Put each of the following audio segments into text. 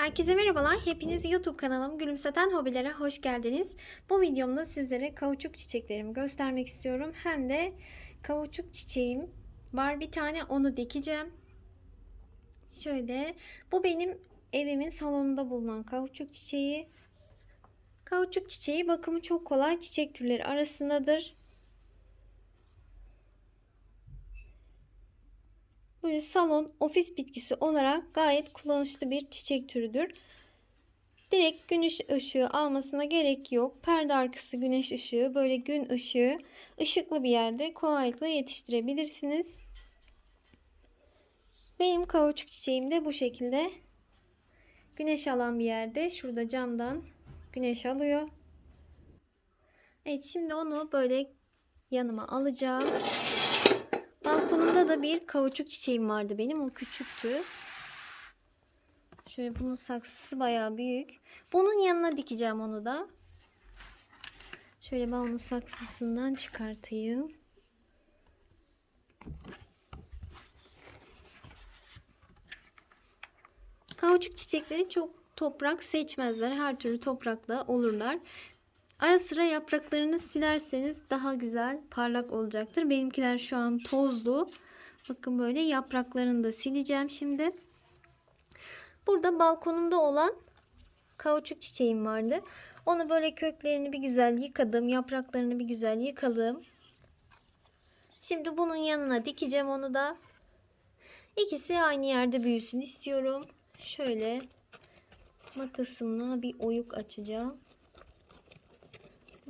Herkese merhabalar. Hepiniz YouTube kanalım Gülümseten Hobilere hoş geldiniz. Bu videomda sizlere kauçuk çiçeklerimi göstermek istiyorum. Hem de kauçuk çiçeğim var bir tane onu dikeceğim. Şöyle bu benim evimin salonunda bulunan kauçuk çiçeği. Kauçuk çiçeği bakımı çok kolay çiçek türleri arasındadır. Böyle salon, ofis bitkisi olarak gayet kullanışlı bir çiçek türüdür. Direkt güneş ışığı almasına gerek yok. Perde arkası güneş ışığı, böyle gün ışığı, ışıklı bir yerde kolaylıkla yetiştirebilirsiniz. Benim kauçuk çiçeğim de bu şekilde güneş alan bir yerde. Şurada camdan güneş alıyor. Evet şimdi onu böyle yanıma alacağım. Balkonumda da bir kauçuk çiçeğim vardı benim. O küçüktü. Şöyle bunun saksısı bayağı büyük. Bunun yanına dikeceğim onu da. Şöyle ben onu saksısından çıkartayım. Kauçuk çiçekleri çok toprak seçmezler. Her türlü toprakla olurlar. Ara sıra yapraklarını silerseniz daha güzel parlak olacaktır. Benimkiler şu an tozlu. Bakın böyle yapraklarını da sileceğim şimdi. Burada balkonumda olan kauçuk çiçeğim vardı. Onu böyle köklerini bir güzel yıkadım. Yapraklarını bir güzel yıkadım. Şimdi bunun yanına dikeceğim onu da. İkisi aynı yerde büyüsün istiyorum. Şöyle makasımla bir oyuk açacağım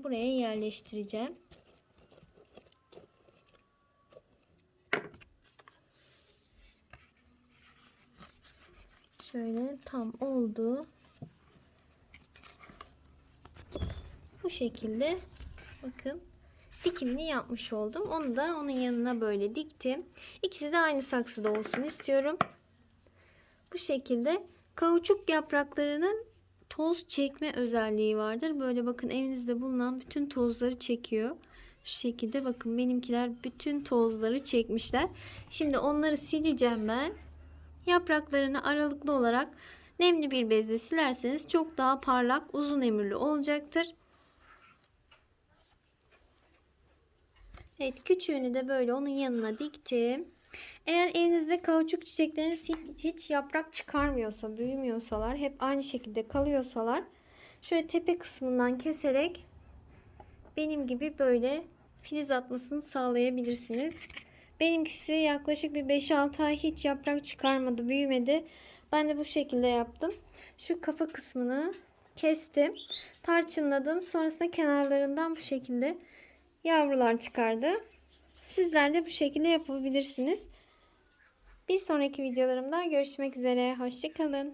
buraya yerleştireceğim. Şöyle tam oldu. Bu şekilde bakın dikimini yapmış oldum. Onu da onun yanına böyle diktim. İkisi de aynı saksıda olsun istiyorum. Bu şekilde kauçuk yapraklarının toz çekme özelliği vardır. Böyle bakın evinizde bulunan bütün tozları çekiyor. Şu şekilde bakın benimkiler bütün tozları çekmişler. Şimdi onları sileceğim ben. Yapraklarını aralıklı olarak nemli bir bezle silerseniz çok daha parlak, uzun ömürlü olacaktır. Evet küçüğünü de böyle onun yanına diktim. Eğer evinizde kauçuk çiçekleriniz hiç yaprak çıkarmıyorsa, büyümüyorsalar, hep aynı şekilde kalıyorsalar şöyle tepe kısmından keserek benim gibi böyle filiz atmasını sağlayabilirsiniz. Benimkisi yaklaşık bir 5-6 ay hiç yaprak çıkarmadı, büyümedi. Ben de bu şekilde yaptım. Şu kafa kısmını kestim. Tarçınladım. Sonrasında kenarlarından bu şekilde yavrular çıkardı. Sizler de bu şekilde yapabilirsiniz. Bir sonraki videolarımda görüşmek üzere. Hoşçakalın.